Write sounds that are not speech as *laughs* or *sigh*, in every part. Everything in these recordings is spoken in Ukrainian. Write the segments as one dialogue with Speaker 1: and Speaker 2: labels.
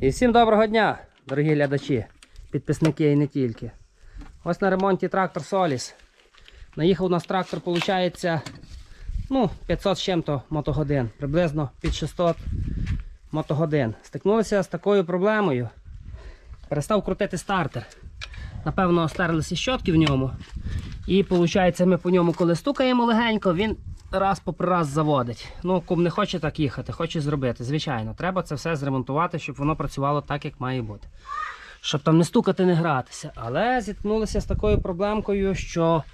Speaker 1: І всім доброго дня, дорогі глядачі, підписники і не тільки. Ось на ремонті трактор Соліс. Наїхав у нас трактор, виходить, ну, 500 з чим-то мотогодин, приблизно під 600 мотогодин. Стикнулися з такою проблемою. Перестав крутити стартер. Напевно, стерлися щотки в ньому. І виходить, ми по ньому, коли стукаємо легенько, він раз по раз заводить. Ну, кум не хоче так їхати, хоче зробити. Звичайно, треба це все зремонтувати, щоб воно працювало так, як має бути. Щоб там не стукати, не гратися. Але зіткнулися з такою проблемкою, що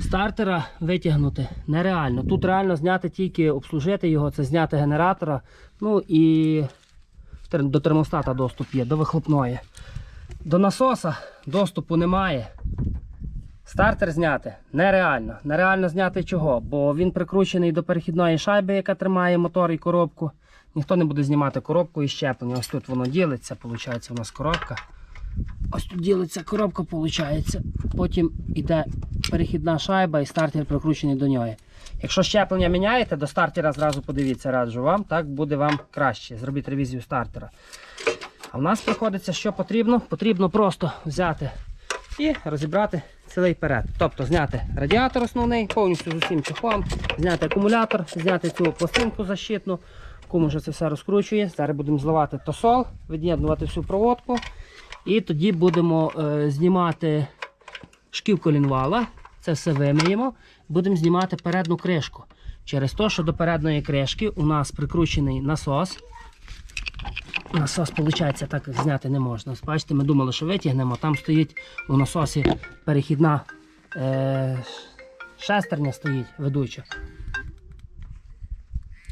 Speaker 1: стартера витягнути нереально. Тут реально зняти тільки обслужити його, це зняти генератора. Ну і до термостата доступ є, до вихлопної. До насоса доступу немає. Стартер зняти нереально. Нереально зняти чого? Бо він прикручений до перехідної шайби, яка тримає мотор і коробку. Ніхто не буде знімати коробку і щеплення. Ось тут воно ділиться, виходить, у нас коробка. Ось тут ділиться коробка, виходить. Потім йде перехідна шайба і стартер прикручений до нього. Якщо щеплення міняєте, до стартера зразу подивіться, раджу вам, так буде вам краще. Зробіть ревізію стартера. А в нас приходиться, що потрібно? Потрібно просто взяти і розібрати цілий перед. Тобто зняти радіатор основний, повністю з усім чехлом, зняти акумулятор, зняти цю пластинку защитну. Кому вже це все розкручує. Зараз будемо зливати тосол, від'єднувати всю проводку. І тоді будемо е, знімати шків колінвала. Це все вимиємо. Будемо знімати передню кришку. Через те, що до передньої кришки у нас прикручений насос. Насос, виходить, так зняти не можна. Бачите, ми думали, що витягнемо. Там стоїть у насосі перехідна е, шестерня стоїть ведуча.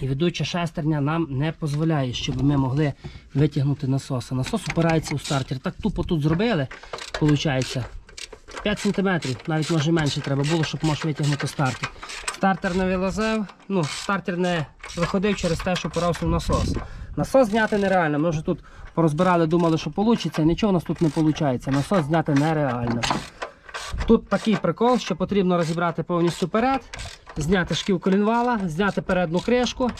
Speaker 1: І ведуча шестерня нам не дозволяє, щоб ми могли витягнути насос. Насос упирається у стартер. Так тупо тут зробили, виходить. 5 см, навіть може менше треба було, щоб можеш витягнути стартер. Стартер не вилазив, ну, стартер не виходив через те, що порався в насос. Насос зняти нереально. Ми вже тут порозбирали, думали, що вийде, нічого у нас тут не виходить. Насос зняти нереально. Тут такий прикол, що потрібно розібрати повністю перед, зняти шків колінвала, зняти передню кришку,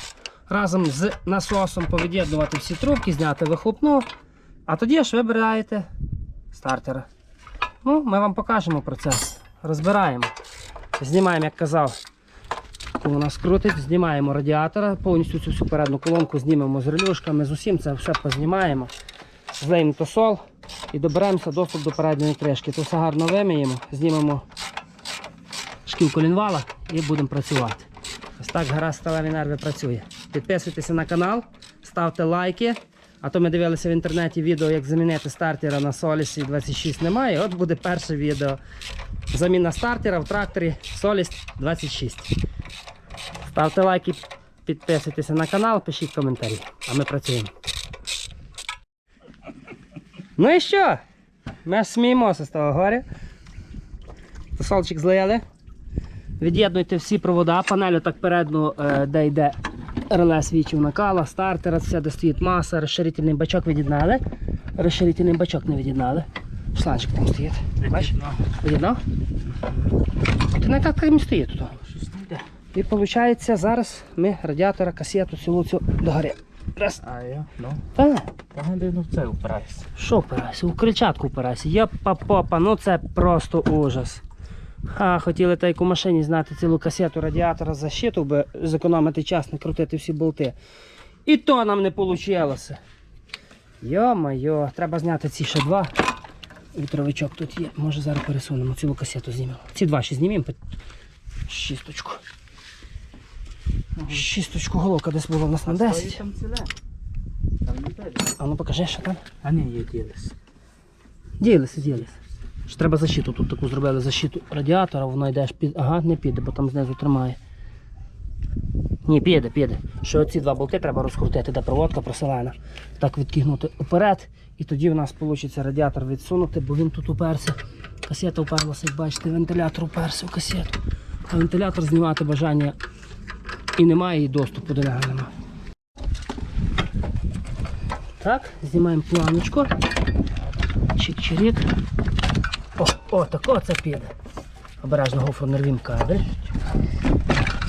Speaker 1: разом з насосом повід'єднувати всі трубки, зняти вихлопну, а тоді ж вибираєте стартера. Ну, ми вам покажемо процес. Розбираємо. Знімаємо, як казав, коли у нас крутить, знімаємо радіатора, повністю цю всю передню колонку знімемо з релюшками, з усім це все познімаємо, злеємо тосол і доберемося доступ до передньої кришки. То все гарно вимиємо, знімемо шків колінвала і будемо працювати. Ось так гаразд сталеві нерви працює. Підписуйтеся на канал, ставте лайки. А то ми дивилися в інтернеті відео, як замінити стартера на Солісі 26 немає. От буде перше відео. Заміна стартера в тракторі Соліс 26. Ставте лайки, підписуйтеся на канал, пишіть коментарі. А ми працюємо. Ну і що? Ми сміємося з того горя. Тосолчик злили. Від'єднуйте всі провода, панелю так передну, е, де йде реле свічів накала, стартера, все, де стоїть маса, розширительний бачок від'єднали. Розширительний бачок не від'єднали. Шланчик там стоїть. Бачиш? Від'єднав? Ти не так стоїть тут. І виходить, зараз ми радіатора, касету, цілу цю догори. Раз.
Speaker 2: А я? Ну,
Speaker 1: Та,
Speaker 2: погоди, ну в це впирайся.
Speaker 1: що впирайся? У кричатку впирайся. Йопа попа, ну це просто ужас. А, хотіли та як у машині знати цілу касету радіатора защиту, би зекономити час, не крутити всі болти. І то нам не вийшло. Йо-майо, треба зняти ці ще два. Вітровичок тут є. Може зараз пересунемо, цілу касету знімемо. Ці два ще знімемо. Шісточку. Шісточку головка десь була у нас на 10.
Speaker 2: там ціле. Там не.
Speaker 1: А ну покажи, що там.
Speaker 2: А ні, є ділись.
Speaker 1: Ділися, ділися. Ж треба защиту. Тут таку зробили защиту радіатора, воно йде аж під. Ага, не піде, бо там знизу тримає. Ні, піде, піде. Що ці два болти треба розкрутити, де проводка проселена. Так відкигнути вперед. І тоді в нас вийде радіатор відсунути, бо він тут уперся. Касета уперлася, як бачите, вентилятор уперся в касету. А вентилятор знімати бажання і немає, і доступу до нього немає. Так, знімаємо планочку. Чик-чирік. О, о, тако це піде. Обережно гофру не рвім кабель.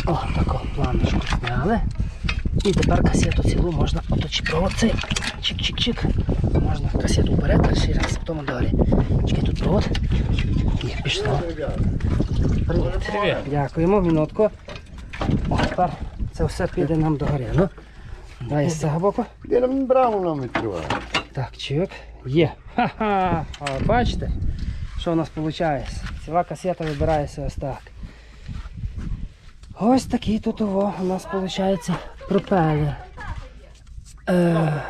Speaker 1: О, тако планочку зняли. І тепер касету цілу можна оточити провод цей. Чик-чик-чик. Можна касету вперед, перший раз, потім далі. Чекай, тут провод. І пішло. Привіт. Дякуємо, минутку. О, тепер це все піде нам до гори. Ну, дай з цього боку.
Speaker 3: Де нам браво нам відкриває?
Speaker 1: Так, чик. Є. Ха-ха. Бачите, що у нас виходить? Ціла касета вибирається ось так. Ось такий тут ово у нас виходить пропелер. Е,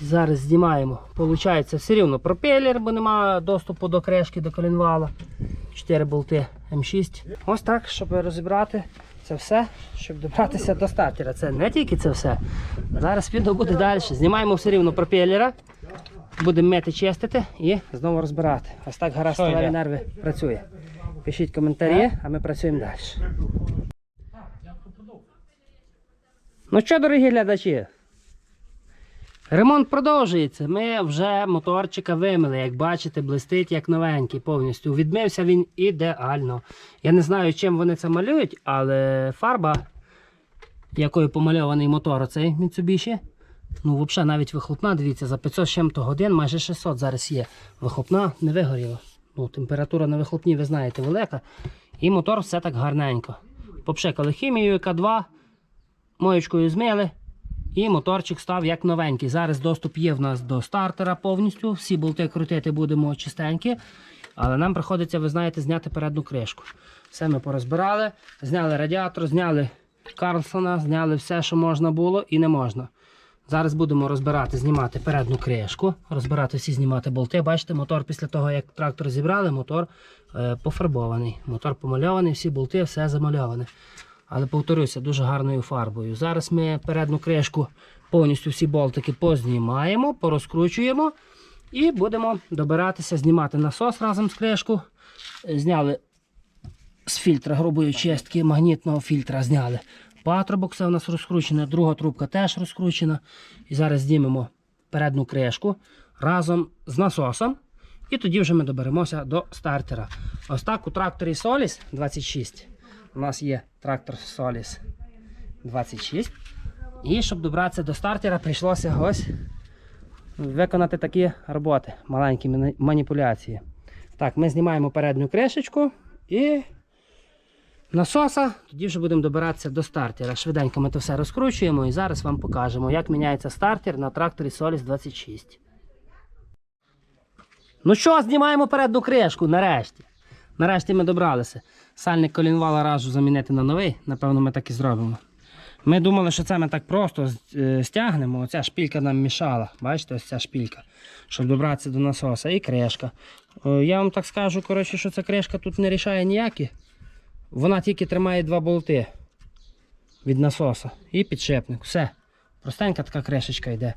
Speaker 1: зараз знімаємо. Получається все рівно пропелер, бо немає доступу до крешки, до коленвала. 4 болти М6. Ось так, щоб розібрати це все, щоб добратися до стартера. Це не тільки це все. Зараз відео буде далі. Знімаємо все рівно пропелера. Будемо мити, чистити і знову розбирати. Ось так гаразд сталеві нерви працює. Пишіть коментарі, а ми працюємо далі. Ну що, дорогі глядачі? Ремонт продовжується. Ми вже моторчика вимили. Як бачите, блистить як новенький повністю. Відмився він ідеально. Я не знаю, чим вони це малюють, але фарба, якою помальований мотор, оцей Mitsubishi, ну, взагалі, навіть вихлопна, дивіться, за 500 з чим-то годин, майже 600 зараз є. Вихлопна не вигоріла. Ну, температура на вихлопні, ви знаєте, велика. І мотор все так гарненько. Попшикали хімією К2, моєчкою змили. І моторчик став як новенький. Зараз доступ є в нас до стартера повністю. Всі болти крутити будемо чистенькі. Але нам приходиться, ви знаєте, зняти передню кришку. Все ми порозбирали, зняли радіатор, зняли Карлсона, зняли все, що можна було і не можна. Зараз будемо розбирати, знімати передню кришку, розбирати всі знімати болти. Бачите, мотор після того, як трактор зібрали, мотор е, пофарбований. Мотор помальований, всі болти, все замальоване. Але повторюся, дуже гарною фарбою. Зараз ми передню кришку повністю всі болтики познімаємо, порозкручуємо і будемо добиратися, знімати насос разом з кришку. Зняли з фільтра грубої чистки, магнітного фільтра зняли. Патрубок це у нас розкручена, друга трубка теж розкручена. І зараз знімемо передню кришку разом з насосом. І тоді вже ми доберемося до стартера. Ось так у тракторі Solis 26. У нас є трактор Solis 26. І щоб добратися до стартера, прийшлося ось виконати такі роботи, маленькі маніпуляції. Так, ми знімаємо передню кришечку і насоса, тоді вже будемо добиратися до стартера. Швиденько ми це все розкручуємо і зараз вам покажемо, як міняється стартер на тракторі Solis 26. Ну що, знімаємо передню кришку нарешті. Нарешті ми добралися. Сальник колінвала разу замінити на новий, напевно, ми так і зробимо. Ми думали, що це ми так просто е, стягнемо. Оця шпілька нам мішала. Бачите, ось ця шпілька, щоб добратися до насоса. І кришка. Е, Я вам так скажу, коротше, що ця кришка тут не рішає ніякі. Вона тільки тримає два болти від насоса і підшипник. Все. Простенька така кришечка йде.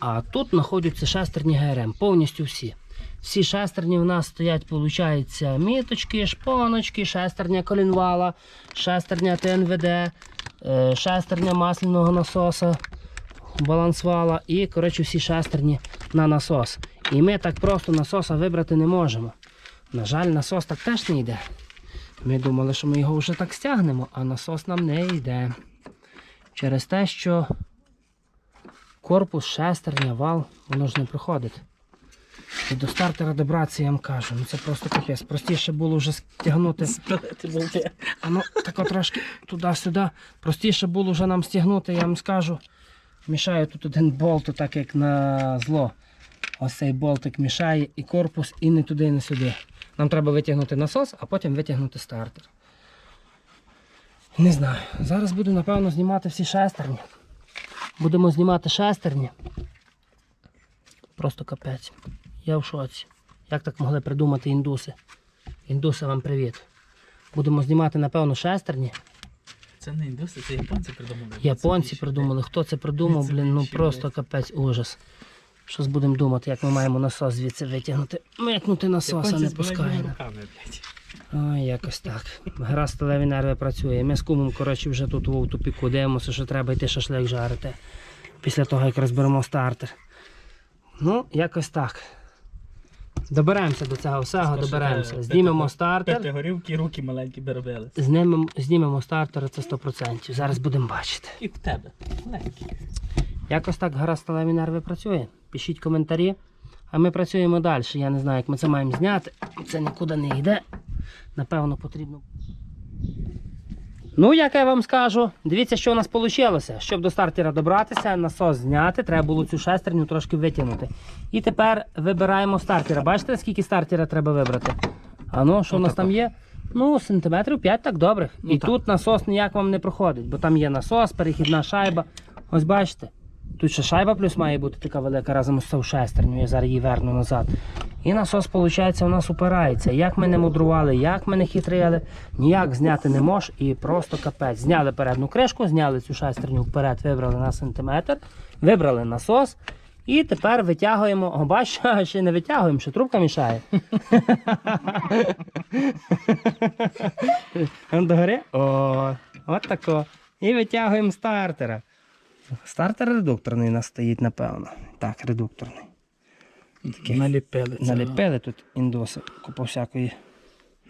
Speaker 1: А тут знаходяться шестерні ГРМ, повністю всі. Всі шестерні в нас стоять, виходить, міточки, шпоночки, шестерня колінвала, шестерня ТНВД, е, шестерня масляного насоса, балансвала і, коротше, всі шестерні на насос. І ми так просто насоса вибрати не можемо. На жаль, насос так теж не йде. Ми думали, що ми його вже так стягнемо, а насос нам не йде. Через те, що корпус, шестерня, вал, воно ж не проходить. І до стартера добратися, я вам кажу, ну це просто капець. Простіше було вже стягнути.
Speaker 2: Болти.
Speaker 1: А ну, тако трошки туди-сюди. Простіше було вже нам стягнути, я вам скажу. Мішаю тут один болт, так як на зло. Ось цей болтик мішає і корпус, і не туди, і не сюди. Нам треба витягнути насос, а потім витягнути стартер. Не знаю. Зараз буду, напевно, знімати всі шестерні. Будемо знімати шестерні. Просто капець. Я в шоці. Як так могли придумати індуси? Індуси, вам привіт. Будемо знімати, напевно, шестерні.
Speaker 2: Це не індуси, це японці придумали.
Speaker 1: Японці
Speaker 2: Це
Speaker 1: придумали. Хто це придумав, блін, ну просто капець ужас. Щось будемо думати, як ми маємо насос звідси витягнути. Микнути насоса
Speaker 2: Японці
Speaker 1: не
Speaker 2: з великими
Speaker 1: пускає.
Speaker 2: руками, блядь.
Speaker 1: Ой, якось так. Гра сталеві нерви працює. Ми з кумом, коротше, вже тут в тупіку дивимося, що треба йти шашлик жарити. Після того, як розберемо стартер. Ну, якось так. Доберемося до цього всього, доберемося. Знімемо стартер.
Speaker 2: Пити горілки, руки маленькі би робили.
Speaker 1: Знімемо, знімемо стартер, це 100%. Зараз будемо бачити.
Speaker 2: І в тебе. Маленький.
Speaker 1: Якось так гра сталеві нерви працює. Пишіть коментарі. А ми працюємо далі. Я не знаю, як ми це маємо зняти. Це нікуди не йде. Напевно, потрібно. Ну, як я вам скажу, дивіться, що у нас вийшло. Щоб до стартера добратися, насос зняти, треба було цю шестерню трошки витягнути. І тепер вибираємо стартера. Бачите, скільки стартера треба вибрати? А ну, що у нас там є? Ну, сантиметрів 5 так добрих.
Speaker 2: Ну,
Speaker 1: І тут насос ніяк вам не проходить, бо там є насос, перехідна шайба. Ось бачите. Тут ще шайба плюс має бути така велика разом з шестерню, я зараз її верну назад. І насос, виходить, у нас упирається. Як ми не мудрували, як ми не хитрили, ніяк зняти не мож і просто капець. Зняли передню кришку, зняли цю шестерню вперед, вибрали на сантиметр, вибрали насос. І тепер витягуємо. О, бач, *laughs* ще не витягуємо, ще трубка мішає. *laughs* Догори? О, от тако. І витягуємо стартера. Стартер редукторний у нас стоїть, напевно. Так, редукторний.
Speaker 2: Наліпили. це,
Speaker 1: Наліпили тут індоси купу всякої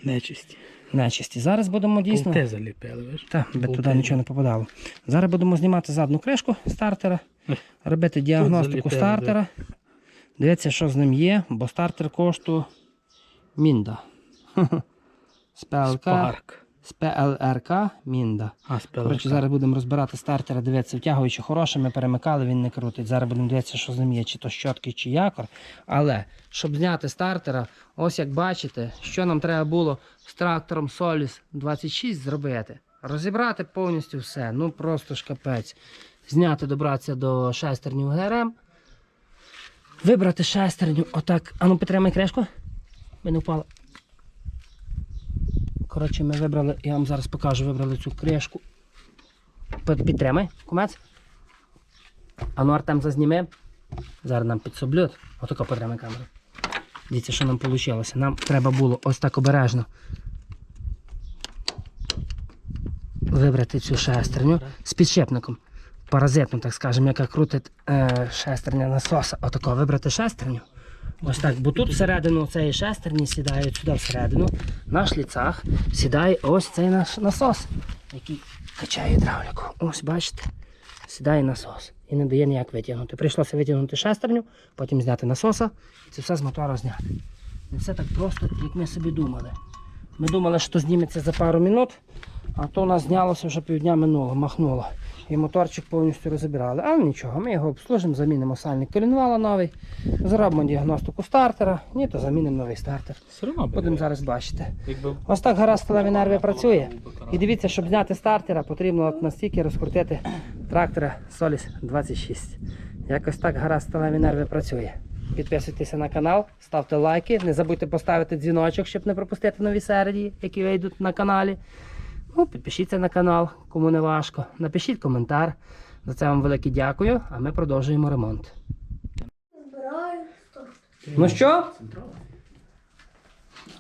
Speaker 2: Нечисті.
Speaker 1: нечисті. Зараз будемо дійсно.
Speaker 2: Болти заліпили, ви
Speaker 1: Так, би туди нічого не попадало. Зараз будемо знімати задну кришку стартера, робити діагностику
Speaker 2: заліпили,
Speaker 1: стартера. Дивіться, що з ним є, бо стартер коштує Мінда. *laughs* З ПЛК,
Speaker 2: Спарк.
Speaker 1: З ПЛРК Мінда.
Speaker 2: А.
Speaker 1: Коротше, зараз будемо розбирати стартера, дивитися, втягуючи хороше, ми перемикали, він не крутить. Зараз будемо дивитися, що з ним є, чи то щотки, чи якор. Але щоб зняти стартера, ось як бачите, що нам треба було з трактором Solis 26 зробити. Розібрати повністю все. Ну просто ж капець. Зняти, добратися до шестернів ГРМ. Вибрати шестерню. Отак. Ану, підтримай кришку. Ми не впала. Коротше, ми вибрали, я вам зараз покажу, вибрали цю кришку. Підтримай, кумець. А ну Артем зазніми. Зараз нам підсоблють. Отако підтримай камеру. Дивіться, що нам вийшло. Нам треба було ось так обережно вибрати цю шестерню з підшипником. Паразитну, так скажемо, яка крутить е, шестерня насоса. Отако вибрати шестерню. Ось так, бо тут всередину цієї шестерні сідає сюди всередину, на шліцах сідає ось цей наш насос, який качає гідравліку. Ось бачите, сідає насос і не дає ніяк витягнути. Прийшлося витягнути шестерню, потім зняти насоса і це все з мотора зняти. Не все так просто, як ми собі думали. Ми думали, що зніметься за пару минут, а то у нас знялося вже півдня минуло, махнуло. І моторчик повністю розібрали. Але нічого, ми його обслужимо, замінимо сальник колінвала новий, зробимо діагностику стартера, ні, то замінимо новий стартер. Будемо зараз бачити. Ось так гаразд сталеві нерви працює. І дивіться, щоб зняти стартера, потрібно от настільки розкрутити трактора Solis 26. Якось так гаразд сталеві нерви працює. Підписуйтеся на канал, ставте лайки, не забудьте поставити дзвіночок, щоб не пропустити нові серії, які вийдуть на каналі. Ну, підпишіться на канал, кому не важко. Напишіть коментар. За це вам велике дякую, а ми продовжуємо ремонт. Ну що?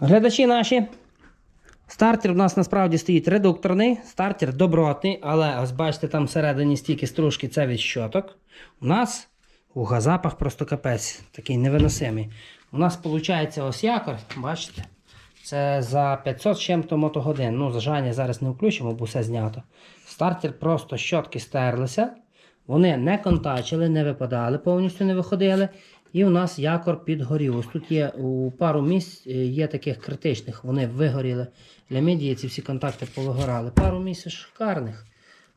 Speaker 1: Глядачі наші. Стартер у нас насправді стоїть редукторний, стартер добротний, але ось бачите, там всередині стільки стружки це від щоток. У нас уга запах просто капець, такий невиносимий. У нас виходить ось якор, бачите? Це за 500 з чим-то мотогодин. Ну, зажання зараз не включимо, бо все знято. Стартер просто щотки стерлися. Вони не контачили, не випадали, повністю не виходили. І у нас якор підгорів. Ось тут є у пару місць е, є таких критичних, вони вигоріли. Для мідії ці всі контакти повигорали. Пару місць шикарних,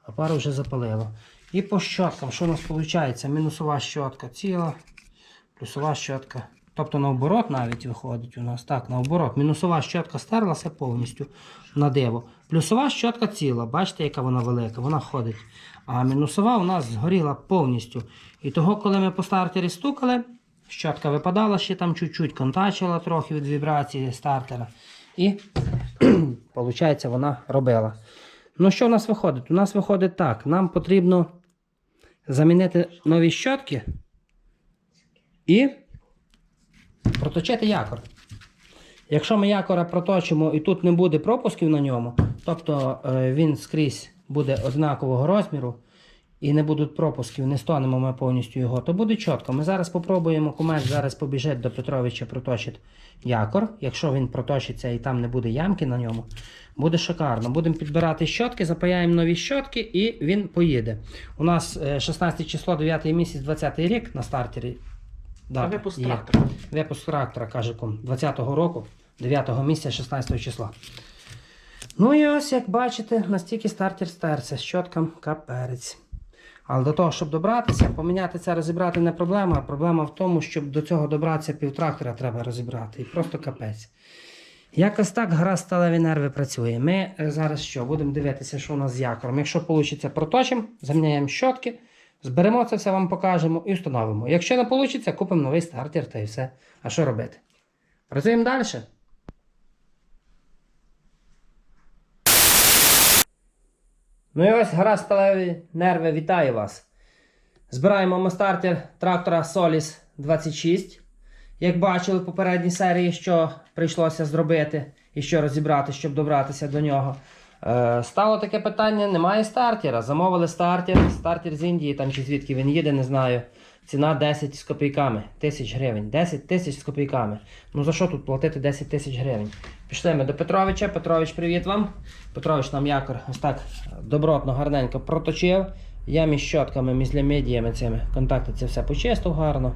Speaker 1: а пару вже запалило. І по щоткам, що у нас виходить? Мінусова щотка ціла, плюсова щотка. Тобто наоборот навіть виходить у нас. Так, наоборот. Мінусова щотка стерлася повністю на диво. Плюсова щотка ціла. Бачите, яка вона велика, вона ходить. А мінусова у нас згоріла повністю. І того, коли ми по стартері стукали, щотка випадала ще там чуть-чуть, контачила трохи від вібрації стартера. І, *clears throat* виходить, вона робила. Ну, що у нас виходить? У нас виходить так. Нам потрібно замінити нові щотки і проточити якор. Якщо ми якора проточимо і тут не буде пропусків на ньому, тобто е, він скрізь буде однакового розміру, і не будуть пропусків, не стонемо ми повністю його, то буде чітко. Ми зараз спробуємо, кумець зараз побіжить до Петровича, проточить якор. Якщо він проточиться і там не буде ямки на ньому, буде шикарно. Будемо підбирати щотки, запаяємо нові щотки і він поїде. У нас е, 16 число, 9 місяць, 20 рік на стартері.
Speaker 2: А
Speaker 1: Дата
Speaker 2: випуск
Speaker 1: є.
Speaker 2: трактора.
Speaker 1: Випуск трактора, каже кум, 20-го року, 9 місяця, 16 числа. Ну і ось, як бачите, настільки стартер стерся, щоткам каперець. Але до того, щоб добратися, поміняти це розібрати не проблема, а проблема в тому, щоб до цього добратися півтрактора треба розібрати. І просто капець. Якось так гра сталеві нерви працює. Ми е, зараз що? Будемо дивитися, що у нас з якором. Якщо вийде, проточимо, заміняємо щотки, зберемо це все, вам покажемо і встановимо. Якщо не вийде, купимо новий стартер та і все. А що робити? Працюємо далі. Ну і ось гра сталеві нерви, вітаю вас. Збираємо ми стартер трактора Solis 26. Як бачили в попередній серії, що прийшлося зробити і що розібрати, щоб добратися до нього. Е, стало таке питання: немає стартера. Замовили стартер, стартер з Індії, там чи звідки він їде, не знаю. Ціна 10 з копійками, тисяч гривень. 10 тисяч з копійками. Ну за що тут платити 10 тисяч гривень? Пішли ми до Петровича. Петрович, привіт вам. Петрович нам якор ось так добротно, гарненько проточив. Я між щотками, між лямедіями цими контакти це все почистив гарно.